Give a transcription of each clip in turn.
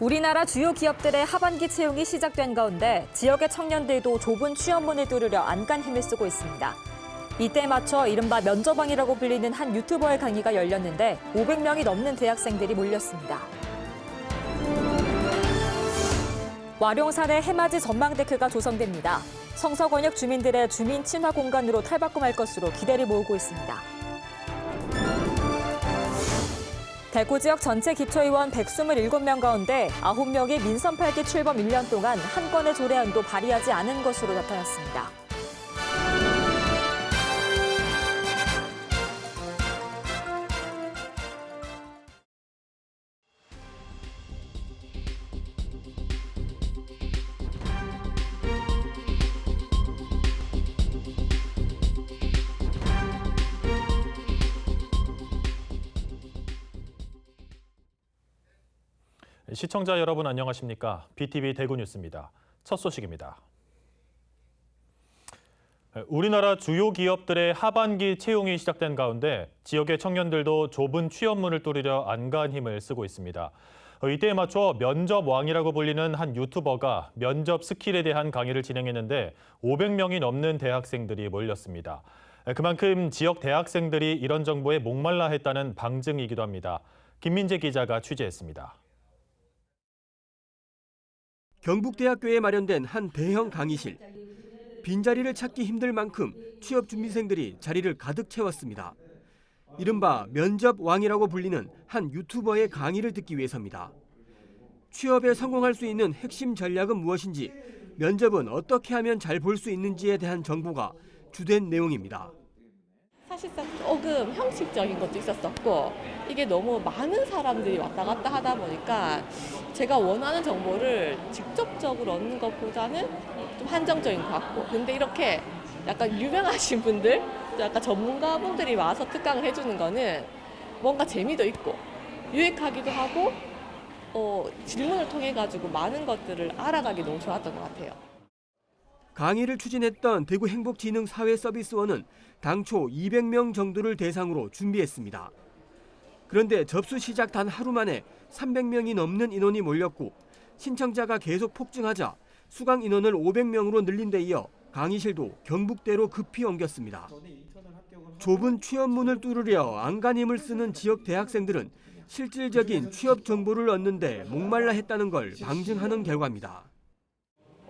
우리나라 주요 기업들의 하반기 채용이 시작된 가운데 지역의 청년들도 좁은 취업문을 뚫으려 안간 힘을 쓰고 있습니다. 이때에 맞춰 이른바 면접왕이라고 불리는 한 유튜버의 강의가 열렸는데 500명이 넘는 대학생들이 몰렸습니다. 와룡산의 해맞이 전망데크가 조성됩니다. 성서권역 주민들의 주민 친화 공간으로 탈바꿈할 것으로 기대를 모으고 있습니다. 대구 지역 전체 기초의원 127명 가운데 9명이 민선 8기 출범 1년 동안 한 건의 조례안도 발의하지 않은 것으로 나타났습니다. 시청자 여러분 안녕하십니까? BTV 대구 뉴스입니다. 첫 소식입니다. 우리나라 주요 기업들의 하반기 채용이 시작된 가운데 지역의 청년들도 좁은 취업문을 뚫으려 안간 힘을 쓰고 있습니다. 이때에 맞춰 면접왕이라고 불리는 한 유튜버가 면접 스킬에 대한 강의를 진행했는데 500명이 넘는 대학생들이 몰렸습니다. 그만큼 지역 대학생들이 이런 정보에 목말라 했다는 방증이기도 합니다. 김민재 기자가 취재했습니다. 경북대학교에 마련된 한 대형 강의실. 빈자리를 찾기 힘들 만큼 취업 준비생들이 자리를 가득 채웠습니다. 이른바 면접 왕이라고 불리는 한 유튜버의 강의를 듣기 위해서입니다. 취업에 성공할 수 있는 핵심 전략은 무엇인지, 면접은 어떻게 하면 잘 볼 수 있는지에 대한 정보가 주된 내용입니다. 사실상 조금 형식적인 것도 있었었고 이게 너무 많은 사람들이 왔다 갔다 하다 보니까 제가 원하는 정보를 직접적으로 얻는 것보다는 좀 한정적인 것 같고 근데 이렇게 약간 유명하신 분들 또 약간 전문가분들이 와서 특강을 해주는 거는 뭔가 재미도 있고 유익하기도 하고 어, 질문을 통해 가지고 많은 것들을 알아가기 너무 좋았던 것 같아요. 강의를 추진했던 대구 행복지능사회서비스원은 당초 200명 정도를 대상으로 준비했습니다. 그런데 접수 시작 단 하루 만에 300명이 넘는 인원이 몰렸고 신청자가 계속 폭증하자 수강 인원을 500명으로 늘린 데 이어 강의실도 경북대로 급히 옮겼습니다. 좁은 취업문을 뚫으려 안간힘을 쓰는 지역 대학생들은 실질적인 취업 정보를 얻는데 목말라 했다는 걸 방증하는 결과입니다.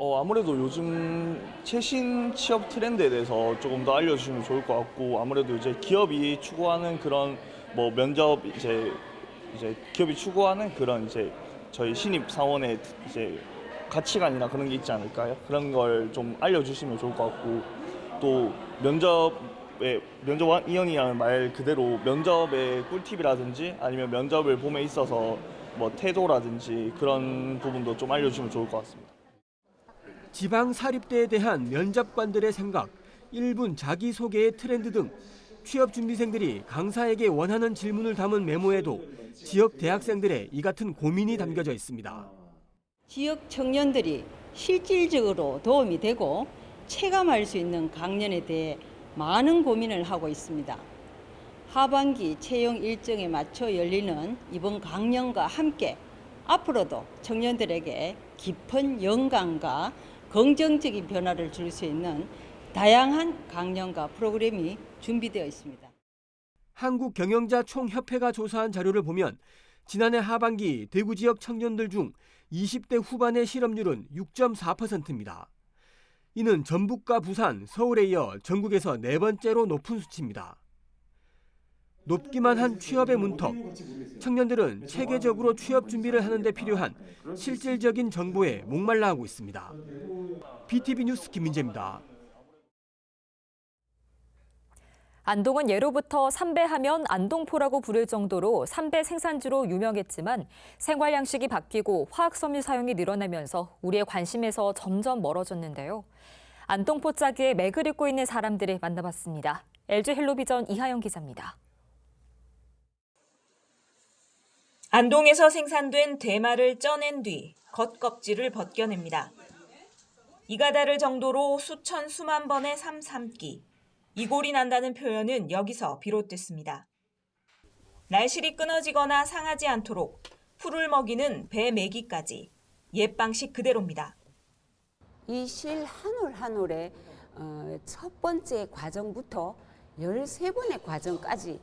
어, 아무래도 요즘 최신 취업 트렌드에 대해서 조금 더 알려주시면 좋을 것 같고 아무래도 이제 기업이 추구하는 그런 뭐 면접 이제 이제 기업이 추구하는 그런 이제 저희 신입 사원의 이제 가치관이나 그런 게 있지 않을까요? 그런 걸 좀 알려주시면 좋을 것 같고 또 면접의 면접 이연이라는 말 그대로 면접의 꿀팁이라든지 아니면 면접을 봄에 있어서 뭐 태도라든지 그런 부분도 좀 알려주시면 좋을 것 같습니다. 지방 사립대에 대한 면접관들의 생각, 1분 자기소개의 트렌드 등 취업 준비생들이 강사에게 원하는 질문을 담은 메모에도 지역 대학생들의 이 같은 고민이 담겨져 있습니다. 지역 청년들이 실질적으로 도움이 되고 체감할 수 있는 강연에 대해 많은 고민을 하고 있습니다. 하반기 채용 일정에 맞춰 열리는 이번 강연과 함께 앞으로도 청년들에게 깊은 영감과 긍정적인 변화를 줄 수 있는 다양한 강연과 프로그램이 준비되어 있습니다. 한국 경영자 총협회가 조사한 자료를 보면 지난해 하반기 대구 지역 청년들 중 20대 후반의 실업률은 6.4%입니다. 이는 전북과 부산, 서울에 이어 전국에서 네 번째로 높은 수치입니다. 높기만 한 취업의 문턱. 청년들은 체계적으로 취업 준비를 하는데 필요한 실질적인 정보에 목말라 하고 있습니다. BTV 뉴스 김민재입니다. 안동은 예로부터 삼배하면 안동포라고 부를 정도로 삼배 생산지로 유명했지만 생활 양식이 바뀌고 화학섬유 사용이 늘어나면서 우리의 관심에서 점점 멀어졌는데요. 안동포 짜기에 맥을 잇고 있는 사람들을 만나봤습니다. LG 헬로비전 이하영 기자입니다. 안동에서 생산된 대마를 쪄낸 뒤 겉껍질을 벗겨냅니다. 이가 다를 정도로 수천 수만 번의 삶 삶기. 이골이 난다는 표현은 여기서 비롯됐습니다. 날실이 끊어지거나 상하지 않도록 풀을 먹이는 배 메기까지 옛 방식 그대로입니다. 이 실 한 올 한 올의 어, 첫 번째 과정부터 13번의 과정까지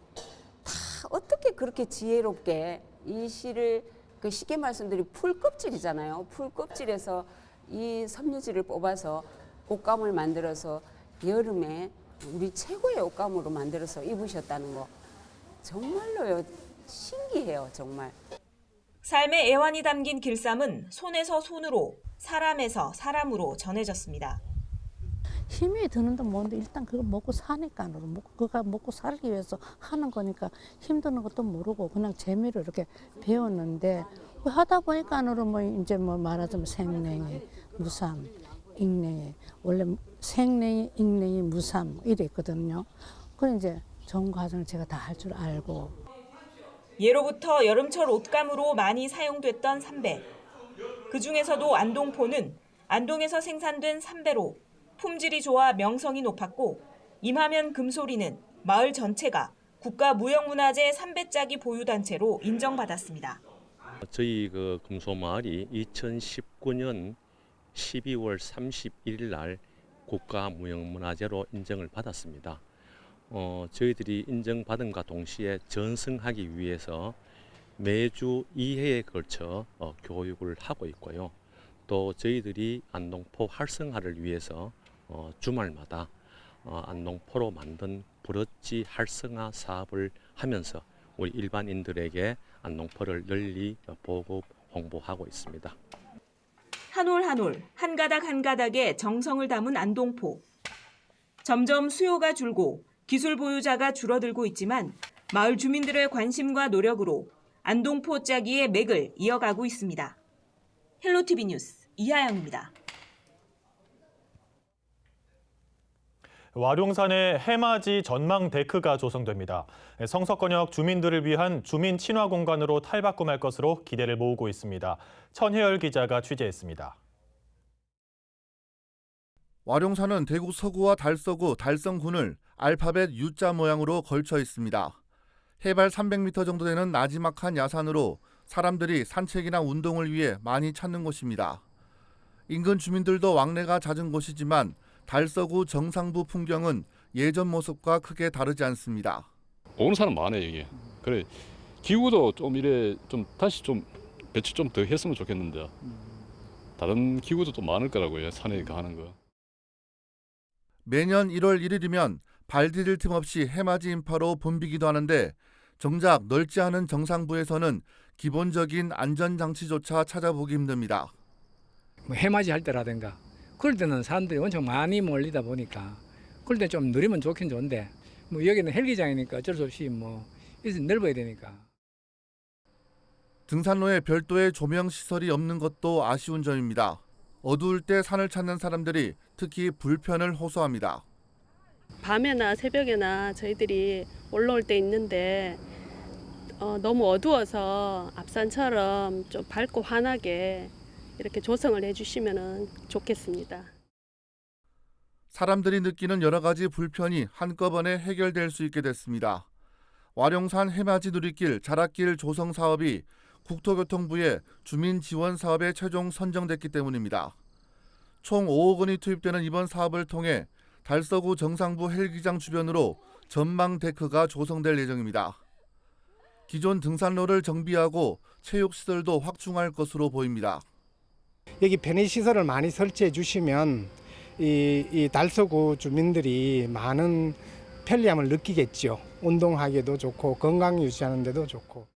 다 어떻게 그렇게 지혜롭게 이 실을 그 쉽게 말씀드리면 풀 껍질이잖아요. 풀 껍질에서 이 섬유질을 뽑아서 옷감을 만들어서 여름에 우리 최고의 옷감으로 만들어서 입으셨다는 거 정말로요 신기해요 정말. 삶의 애환이 담긴 길쌈은 손에서 손으로, 사람에서 사람으로 전해졌습니다. 힘이 드는 건 뭔데 일단 그거 먹고 사니까 먹고 그거 먹고 살기 위해서 하는 거니까 힘드는 것도 모르고 그냥 재미로 이렇게 배웠는데 그 하다 보니까는 뭐 이제 뭐 말하자면 생냉이 무삼 익냉이 원래 생냉이 익냉이 무삼 이랬거든요. 그 이제 전 과정을 제가 다 할 줄 알고 예로부터 여름철 옷감으로 많이 사용됐던 삼배. 그 중에서도 안동포는 안동에서 생산된 삼배로 품질이 좋아 명성이 높았고 임하면 금소리는 마을 전체가 국가무형문화재 삼배짜기 보유단체로 인정받았습니다. 저희 그 금소마을이 2019년 12월 31일 날 국가무형문화재로 인정을 받았습니다. 어, 저희들이 인정받은과 동시에 전승하기 위해서 매주 2회에 걸쳐 어, 교육을 하고 있고요. 또 저희들이 안동포 활성화를 위해서 어, 주말마다 어, 안동포로 만든 브러치 활성화 사업을 하면서 우리 일반인들에게 안동포를 널리 보급 홍보하고 있습니다. 한 올 한 올, 한 가닥 한 가닥에 정성을 담은 안동포. 점점 수요가 줄고 기술 보유자가 줄어들고 있지만 마을 주민들의 관심과 노력으로 안동포 짜기의 맥을 이어가고 있습니다. 헬로티비 뉴스 이하영입니다. 와룡산에 해맞이 전망 데크가 조성됩니다. 성석권역 주민들을 위한 주민 친화 공간으로 탈바꿈할 것으로 기대를 모으고 있습니다. 천혜열 기자가 취재했습니다. 와룡산은 대구 서구와 달서구, 달성군을 알파벳 U자 모양으로 걸쳐 있습니다. 해발 300m 정도 되는 나지막한 야산으로 사람들이 산책이나 운동을 위해 많이 찾는 곳입니다. 인근 주민들도 왕래가 잦은 곳이지만 달서구 정상부 풍경은 예전 모습과 크게 다르지 않습니다. 오는 사람 많아요 여기. 그래 기후도 좀 이래 좀 다시 좀 배치 좀 더 했으면 좋겠는데 다른 기후도 또 많을 거라고요 산에 가는 거. 매년 1월 1일이면 발 디딜 틈 없이 해맞이 인파로 붐비기도 하는데 정작 넓지 않은 정상부에서는 기본적인 안전장치조차 찾아보기 힘듭니다. 뭐 해맞이 할 때라든가 그럴 때는 사람들이 엄청 많이 몰리다 보니까 그럴 때 좀 느리면 좋긴 좋은데 뭐 여기는 헬기장이니까 어쩔 수 없이 뭐 넓어야 되니까 등산로에 별도의 조명 시설이 없는 것도 아쉬운 점입니다. 어두울 때 산을 찾는 사람들이 특히 불편을 호소합니다. 밤에나 새벽에나 저희들이 올라올 때 있는데 어, 너무 어두워서 앞산처럼 좀 밝고 환하게 이렇게 조성을 해주시면 좋겠습니다. 사람들이 느끼는 여러 가지 불편이 한꺼번에 해결될 수 있게 됐습니다. 와룡산 해맞이 누리길 자락길 조성 사업이 국토교통부의 주민 지원 사업에 최종 선정됐기 때문입니다. 총 5억 원이 투입되는 이번 사업을 통해 달서구 정상부 헬기장 주변으로 전망 데크가 조성될 예정입니다. 기존 등산로를 정비하고 체육시설도 확충할 것으로 보입니다. 여기 편의 시설을 많이 설치해 주시면 이, 이 달서구 주민들이 많은 편리함을 느끼겠죠. 운동하기도 좋고 건강 유지하는 데도 좋고.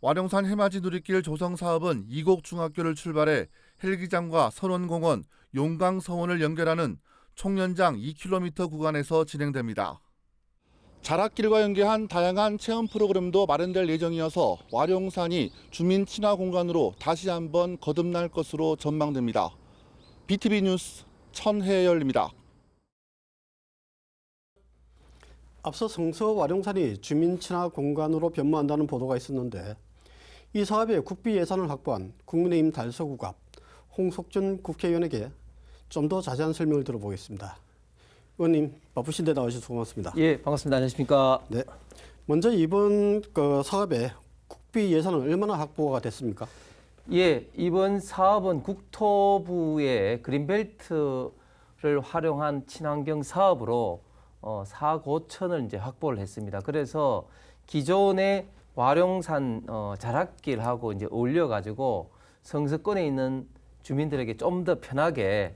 와룡산 해맞이 누리길 조성 사업은 이곡 중학교를 출발해 헬기장과 선원공원, 용강 서원을 연결하는 총연장 2km 구간에서 진행됩니다. 자락길과 연계한 다양한 체험 프로그램도 마련될 예정이어서 와룡산이 주민 친화 공간으로 다시 한번 거듭날 것으로 전망됩니다. BTV 뉴스 천혜열입니다. 앞서 성서 와룡산이 주민 친화 공간으로 변모한다는 보도가 있었는데 이 사업에 국비 예산을 확보한 국민의힘 달서구갑 홍석준 국회의원에게 좀 더 자세한 설명을 들어보겠습니다. 의원님 바쁘신데 나오셔서 고맙습니다. 예, 반갑습니다. 안녕하십니까? 네. 먼저 이번 그 사업에 국비 예산은 얼마나 확보가 됐습니까? 예, 이번 사업은 국토부의 그린벨트를 활용한 친환경 사업으로 어, 4고 천을 이제 확보를 했습니다. 그래서 기존의 와룡산 어, 자락길하고 이제 어울려 가지고 성서권에 있는 주민들에게 좀 더 편하게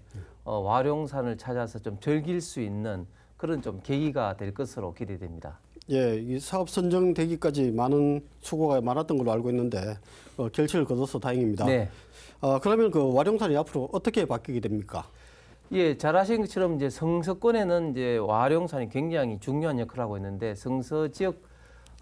어, 와룡산을 찾아서 좀 즐길 수 있는 그런 좀 계기가 될 것으로 기대됩니다. 예, 이 사업 선정되기까지 많은 수고가 많았던 걸로 알고 있는데 어, 결실을 거둬서 다행입니다. 네. 어, 그러면 그 와룡산이 앞으로 어떻게 바뀌게 됩니까? 예, 잘 아신 것처럼 이제 성서권에는 이제 와룡산이 굉장히 중요한 역할을 하고 있는데 성서 지역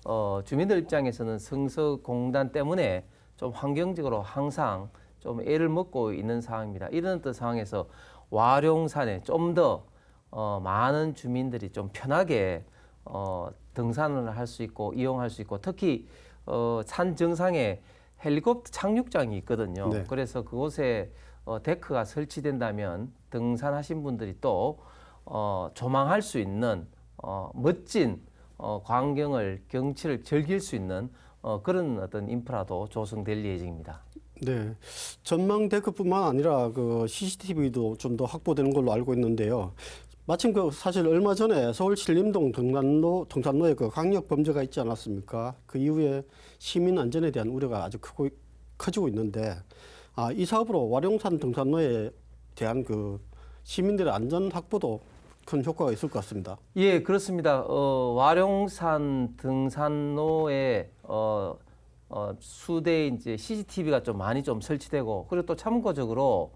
어, 주민들 입장에서는 성서 공단 때문에 좀 환경적으로 항상 좀 애를 먹고 있는 상황입니다. 이런 어떤 상황에서 와룡산에 좀더 어, 많은 주민들이 좀 편하게 어, 등산을 할 수 있고 이용할 수 있고 특히 어, 산 정상에 헬리콥터 착륙장이 있거든요. 네. 그래서 그곳에 어, 데크가 설치된다면 등산하신 분들이 또 어, 조망할 수 있는 어, 멋진 어, 광경을 경치를 즐길 수 있는 어, 그런 어떤 인프라도 조성될 예정입니다. 네, 전망 데크뿐만 아니라 그 CCTV도 좀 더 확보되는 걸로 알고 있는데요. 마침 그 사실 얼마 전에 서울 신림동 등산로 등산로에 그 강력 범죄가 있지 않았습니까? 그 이후에 시민 안전에 대한 우려가 아주 크고 커지고 있는데 아, 이 사업으로 와룡산 등산로에 대한 그 시민들의 안전 확보도 큰 효과가 있을 것 같습니다. 예, 그렇습니다. 어, 와룡산 등산로에 어, 어, 수대 이제 CCTV가 좀 많이 좀 설치되고 그리고 또 참고적으로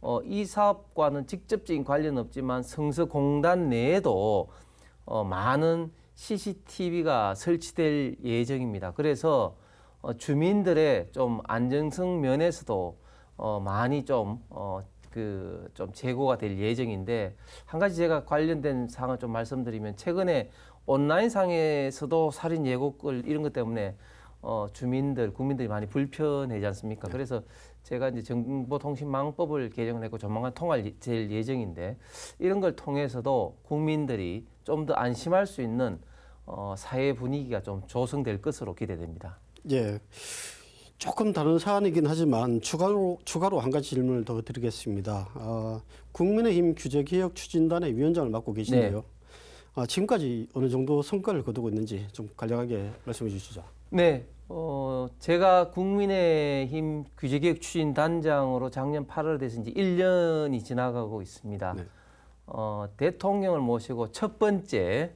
어, 이 사업과는 직접적인 관련 없지만 성서공단 내에도 어, 많은 CCTV가 설치될 예정입니다. 그래서 어, 주민들의 좀 안정성 면에서도 어, 많이 좀 어, 그좀 제고가 될 예정인데 한 가지 제가 관련된 사항을 좀 말씀드리면 최근에 온라인 상에서도 살인 예고글 이런 것 때문에 어, 주민들 국민들이 많이 불편하지 않습니까? 그래서 제가 이제 정보통신망법을 개정을 했고 조만간 통할 될 예정인데 이런 걸 통해서도 국민들이 좀 더 안심할 수 있는 어, 사회 분위기가 좀 조성될 것으로 기대됩니다. 예. 조금 다른 사안이긴 하지만 추가로 추가로 한 가지 질문을 더 드리겠습니다. 어, 국민의힘 규제개혁 추진단의 위원장을 맡고 계신데요. 네. 아, 지금까지 어느 정도 성과를 거두고 있는지 좀 간략하게 말씀해 주시죠. 네, 어, 제가 국민의힘 규제개혁 추진 단장으로 작년 8월 돼서 이제 1년이 지나가고 있습니다. 네. 어, 대통령을 모시고 첫 번째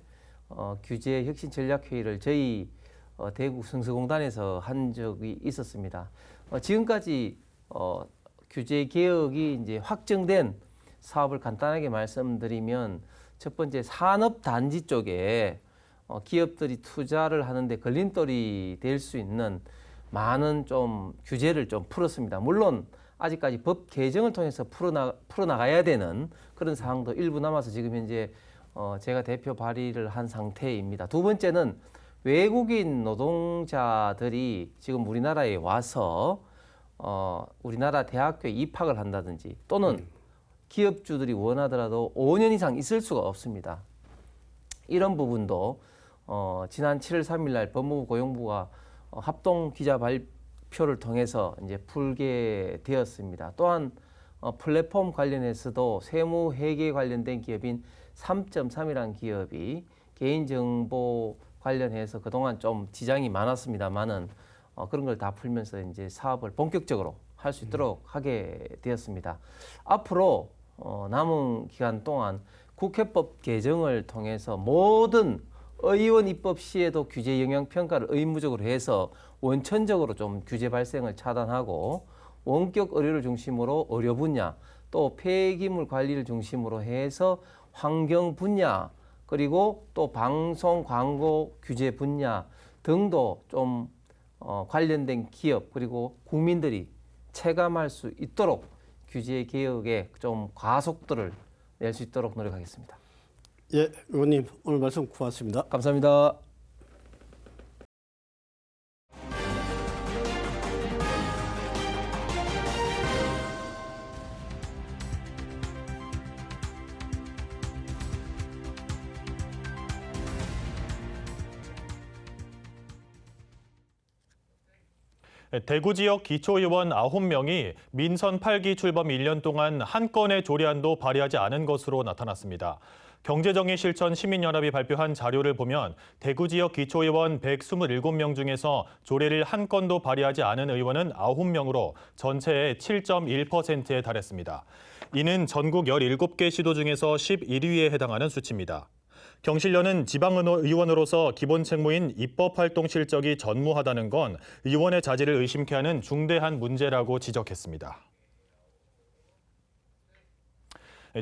어, 규제 혁신 전략 회의를 저희 어, 대구 성서공단에서 한 적이 있었습니다. 어, 지금까지 어, 규제 개혁이 이제 확정된 사업을 간단하게 말씀드리면 첫 번째 산업 단지 쪽에 어, 기업들이 투자를 하는데 걸림돌이 될 수 있는 많은 좀 규제를 좀 풀었습니다. 물론 아직까지 법 개정을 통해서 풀어나, 풀어나가야 되는 그런 사항도 일부 남아서 지금 현재 어, 제가 대표 발의를 한 상태입니다. 두 번째는 외국인 노동자들이 지금 우리나라에 와서 어, 우리나라 대학교에 입학을 한다든지 또는 기업주들이 원하더라도 5년 이상 있을 수가 없습니다. 이런 부분도 어, 지난 7월 3일 날 법무부 고용부가 어, 합동 기자 발표를 통해서 이제 풀게 되었습니다. 또한 어, 플랫폼 관련해서도 세무 회계 관련된 기업인 3.3이라는 기업이 개인정보 관련해서 그동안 좀 지장이 많았습니다만은 어, 그런 걸 다 풀면서 이제 사업을 본격적으로 할 수 있도록 하게 되었습니다. 앞으로 어, 남은 기간 동안 국회법 개정을 통해서 모든 의원 입법 시에도 규제 영향 평가를 의무적으로 해서 원천적으로 좀 규제 발생을 차단하고 원격 의료를 중심으로 의료 분야 또 폐기물 관리를 중심으로 해서 환경 분야 그리고 또 방송 광고 규제 분야 등도 좀 어, 관련된 기업 그리고 국민들이 체감할 수 있도록 규제 개혁에 좀 가속도를 낼 수 있도록 노력하겠습니다. 예, 의원님 오늘 말씀 고맙습니다. 감사합니다. 대구 지역 기초의원 9명이 민선 8기 출범 1년 동안 한 건의 조례안도 발의하지 않은 것으로 나타났습니다. 경제정의 실천 시민연합이 발표한 자료를 보면 대구 지역 기초의원 127명 중에서 조례를 한 건도 발의하지 않은 의원은 9명으로 전체의 7.1%에 달했습니다. 이는 전국 17개 시도 중에서 11위에 해당하는 수치입니다. 경실련은 지방의원으로서 기본 책무인 입법활동 실적이 전무하다는 건 의원의 자질을 의심케 하는 중대한 문제라고 지적했습니다.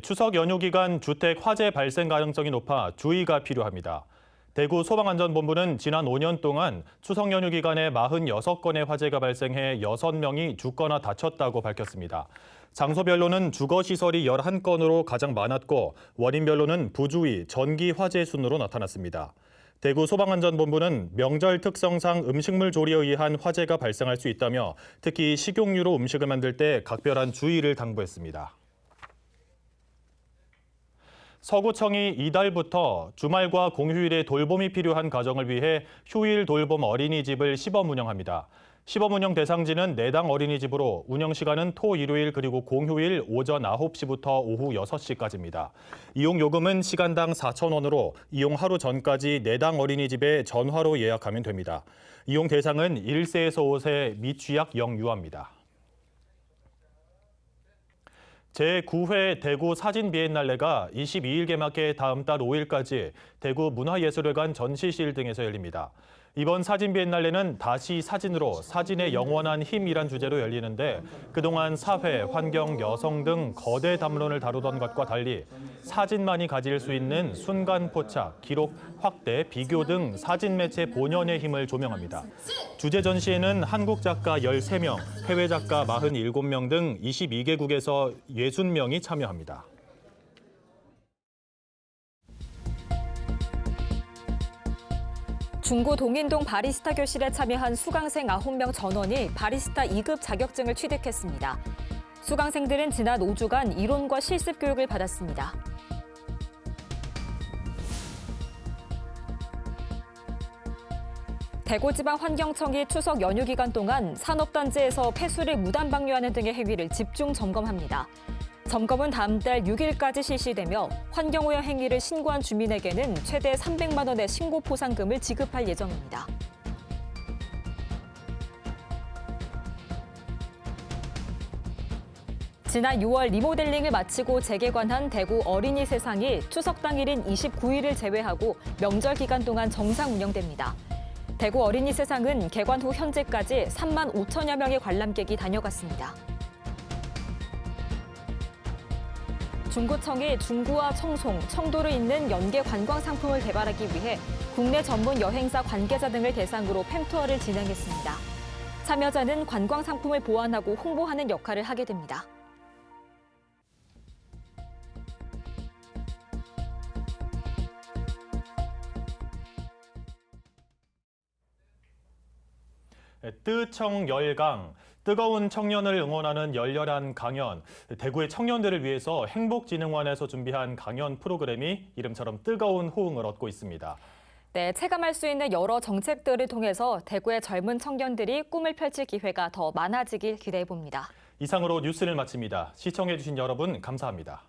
추석 연휴 기간 주택 화재 발생 가능성이 높아 주의가 필요합니다. 대구 소방안전본부는 지난 5년 동안 추석 연휴 기간에 46건의 화재가 발생해 6명이 죽거나 다쳤다고 밝혔습니다. 장소별로는 주거시설이 11건으로 가장 많았고 원인별로는 부주의, 전기 화재 순으로 나타났습니다. 대구 소방안전본부는 명절 특성상 음식물 조리에 의한 화재가 발생할 수 있다며 특히 식용유로 음식을 만들 때 각별한 주의를 당부했습니다. 서구청이 이달부터 주말과 공휴일에 돌봄이 필요한 가정을 위해 휴일 돌봄 어린이집을 시범 운영합니다. 시범 운영 대상지는 내당 어린이집으로 운영 시간은 토, 일요일 그리고 공휴일 오전 9시부터 오후 6시까지입니다. 이용 요금은 시간당 4,000원으로 이용 하루 전까지 내당 어린이집에 전화로 예약하면 됩니다. 이용 대상은 1세에서 5세 미취학 영유아입니다. 제9회 대구 사진 비엔날레가 22일 개막해 다음 달 5일까지 대구 문화예술회관 전시실 등에서 열립니다. 이번 사진 비엔날레는 다시 사진으로 사진의 영원한 힘이란 주제로 열리는데 그동안 사회, 환경, 여성 등 거대 담론을 다루던 것과 달리 사진만이 가질 수 있는 순간 포착, 기록, 확대, 비교 등 사진 매체 본연의 힘을 조명합니다. 주제 전시에는 한국 작가 13명, 해외 작가 47명 등 22개국에서 60명이 참여합니다. 중구 동인동 바리스타 교실에 참여한 수강생 9명 전원이 바리스타 2급 자격증을 취득했습니다. 수강생들은 지난 5주간 이론과 실습 교육을 받았습니다. 대구지방환경청이 추석 연휴 기간 동안 산업단지에서 폐수를 무단 방류하는 등의 행위를 집중 점검합니다. 점검은 다음 달 6일까지 실시되며 환경오염 행위를 신고한 주민에게는 최대 300만 원의 신고 포상금을 지급할 예정입니다. 지난 6월 리모델링을 마치고 재개관한 대구 어린이 세상이 추석 당일인 29일을 제외하고 명절 기간 동안 정상 운영됩니다. 대구 어린이 세상은 개관 후 현재까지 3만 5천여 명의 관람객이 다녀갔습니다. 중구청이 중구와 청송, 청도를 잇는 연계 관광 상품을 개발하기 위해 국내 전문 여행사 관계자 등을 대상으로 팸투어를 진행했습니다. 참여자는 관광 상품을 보완하고 홍보하는 역할을 하게 됩니다. 뜨청 열강, 뜨거운 청년을 응원하는 열렬한 강연, 대구의 청년들을 위해서 행복진흥원에서 준비한 강연 프로그램이 이름처럼 뜨거운 호응을 얻고 있습니다. 네, 체감할 수 있는 여러 정책들을 통해서 대구의 젊은 청년들이 꿈을 펼칠 기회가 더 많아지길 기대해 봅니다. 이상으로 뉴스를 마칩니다. 시청해주신 여러분 감사합니다.